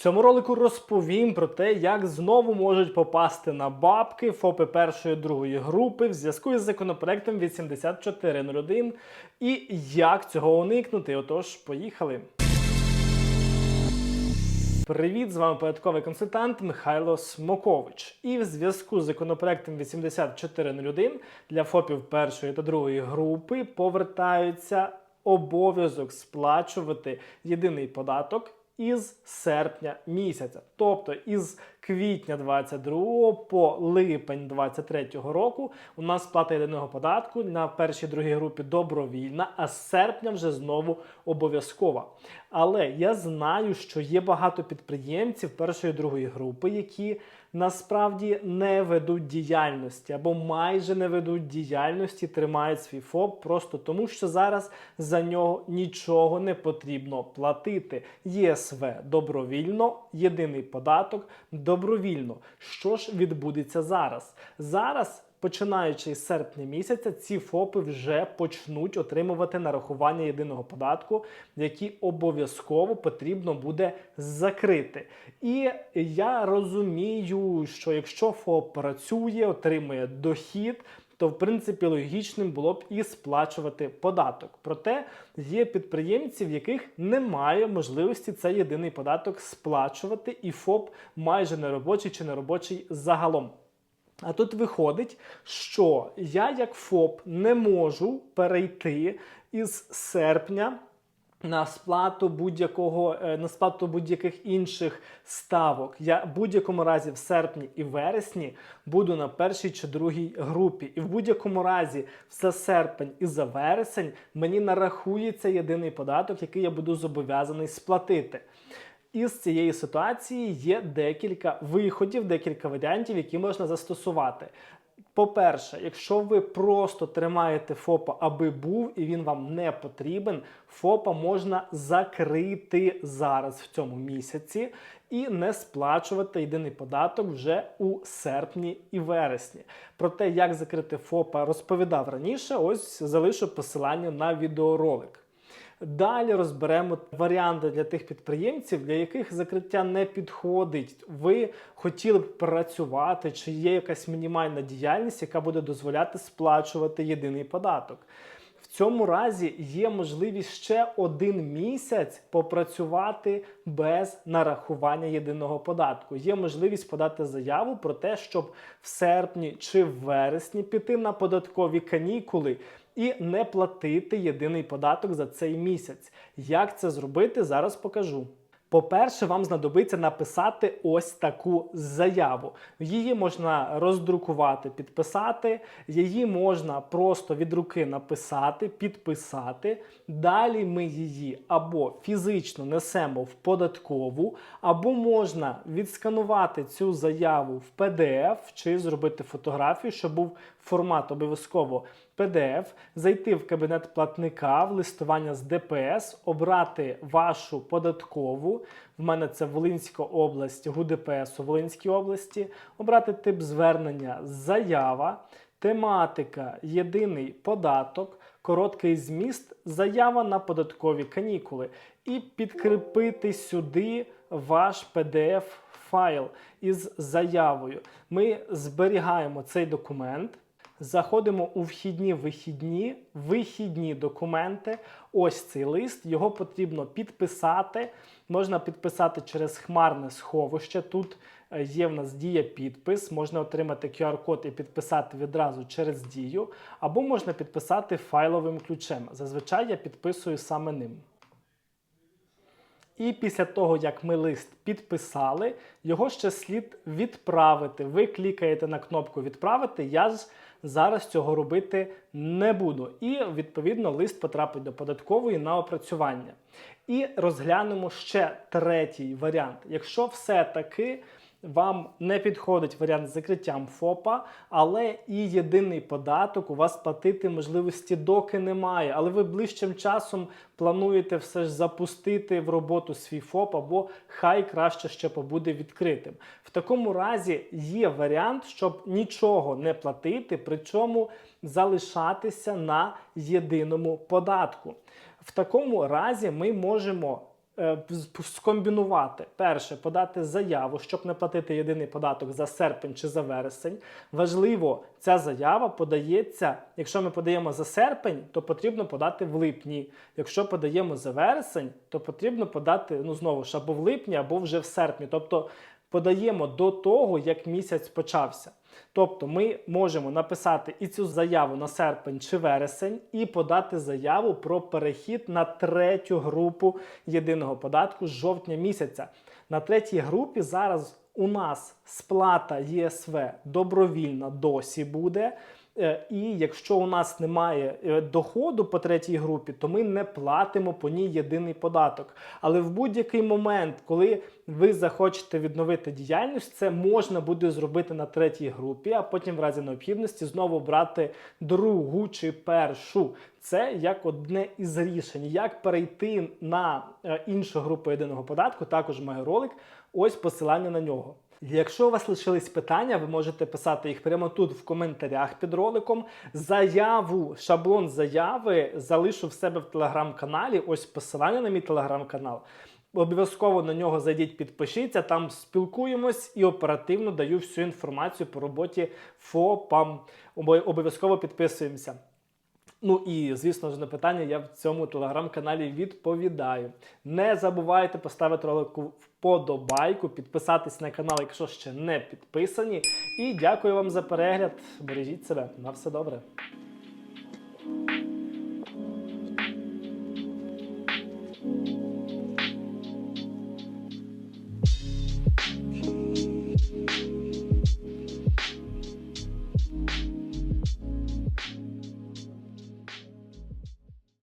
цьому ролику розповім про те, як знову можуть попасти на бабки ФОПи першої другої групи в зв'язку із законопроектом 8401 і як цього уникнути. Отож, поїхали. Привіт, з вами податковий консультант Михайло Смокович. І в зв'язку з законопроектом 8401 для ФОПів першої та другої групи повертаються обов'язок сплачувати єдиний податок із серпня місяця, тобто із квітня 22 по липень 23 року у нас сплата єдиного податку на першій другій групі добровільна, а з серпня вже знову обов'язкова. Але я знаю, що є багато підприємців першої другої групи, які насправді не ведуть діяльності або майже не ведуть діяльності, тримають свій ФОП просто тому, що зараз за нього нічого не потрібно платити. ЄСВ добровільно, єдиний податок добровільно. Що ж відбудеться зараз? Зараз. Починаючи з серпня місяця, ці ФОПи вже почнуть отримувати нарахування єдиного податку, які обов'язково потрібно буде закрити. І я розумію, що якщо ФОП працює, отримує дохід. То в принципі логічним було б і сплачувати податок. Проте є підприємці, в яких немає можливості цей єдиний податок сплачувати, і ФОП майже неробочий чи неробочий загалом. А тут виходить, що я, як ФОП, не можу перейти із серпня на сплату будь-якого е, на сплату будь-яких інших ставок. Я в будь-якому разі в серпні і вересні буду на першій чи другій групі. І в будь-якому разі за серпень і за вересень мені нарахується єдиний податок, який я буду зобов'язаний сплатити. Із цієї ситуації є декілька виходів, декілька варіантів, які можна застосувати. По-перше, якщо ви просто тримаєте ФОПа, аби був і він вам не потрібен, ФОПа можна закрити зараз в цьому місяці і не сплачувати єдиний податок вже у серпні і вересні. Про те, як закрити ФОПа, розповідав раніше. Ось залишу посилання на відеоролик. Далі розберемо варіанти для тих підприємців, для яких закриття не підходить. Ви хотіли б працювати, чи є якась мінімальна діяльність, яка буде дозволяти сплачувати єдиний податок. Цьому разі є можливість ще один місяць попрацювати без нарахування єдиного податку. Є можливість подати заяву про те, щоб в серпні чи в вересні піти на податкові канікули і не платити єдиний податок за цей місяць. Як це зробити, зараз покажу. По-перше, вам знадобиться написати ось таку заяву. Її можна роздрукувати, підписати, її можна просто від руки написати, підписати. Далі ми її або фізично несемо в податкову, або можна відсканувати цю заяву в PDF чи зробити фотографію, щоб був формат обов'язково PDF, зайти в кабінет платника в листування з ДПС, обрати вашу податкову. В мене це Волинська область, ГУДПС у Волинській області, обрати тип звернення заява, тематика, єдиний податок, короткий зміст, заява на податкові канікули. І підкріпити сюди ваш PDF файл із заявою. Ми зберігаємо цей документ. Заходимо у вхідні вихідні, вихідні документи. Ось цей лист. Його потрібно підписати. Можна підписати через хмарне сховище. Тут е, є в нас дія підпис. Можна отримати QR-код і підписати відразу через дію, або можна підписати файловим ключем. Зазвичай я підписую саме ним. І після того, як ми лист підписали, його ще слід відправити. Ви клікаєте на кнопку Відправити. Я ж зараз цього робити не буду. І, відповідно, лист потрапить до податкової на опрацювання. І розглянемо ще третій варіант. Якщо все-таки вам не підходить варіант з закриттям ФОПа, але і єдиний податок у вас платити можливості доки немає. Але ви ближчим часом плануєте все ж запустити в роботу свій ФОП, або хай краще ще побуде відкритим. В такому разі є варіант, щоб нічого не платити, причому залишатися на єдиному податку. В такому разі ми можемо скомбінувати. Перше, подати заяву, щоб не платити єдиний податок за серпень чи за вересень. Важливо, ця заява подається. Якщо ми подаємо за серпень, то потрібно подати в липні. Якщо подаємо за вересень, то потрібно подати ну знову ж або в липні, або вже в серпні. Тобто подаємо до того, як місяць почався. Тобто ми можемо написати і цю заяву на серпень чи вересень, і подати заяву про перехід на третю групу єдиного податку з жовтня місяця. На третій групі зараз у нас сплата ЄСВ добровільна досі буде. Е, І якщо у нас немає е, доходу по третій групі, то ми не платимо по ній єдиний податок. Але в будь-який момент, коли ви захочете відновити діяльність, це можна буде зробити на третій групі, а потім, в разі необхідності, знову брати другу чи першу. Це як одне із рішень. Як перейти на е, іншу групу єдиного податку, також має ролик. Ось посилання на нього. Якщо у вас лишились питання, ви можете писати їх прямо тут в коментарях під роликом. Заяву, шаблон заяви залишу в себе в телеграм-каналі. Ось посилання на мій телеграм-канал. Обов'язково на нього зайдіть, підпишіться, там спілкуємось і оперативно даю всю інформацію по роботі ФОПам. Обов'язково підписуємося. Ну і звісно ж на питання я в цьому телеграм-каналі відповідаю. Не забувайте поставити ролику вподобайку, підписатись на канал, якщо ще не підписані. І дякую вам за перегляд. Бережіть себе. На все добре.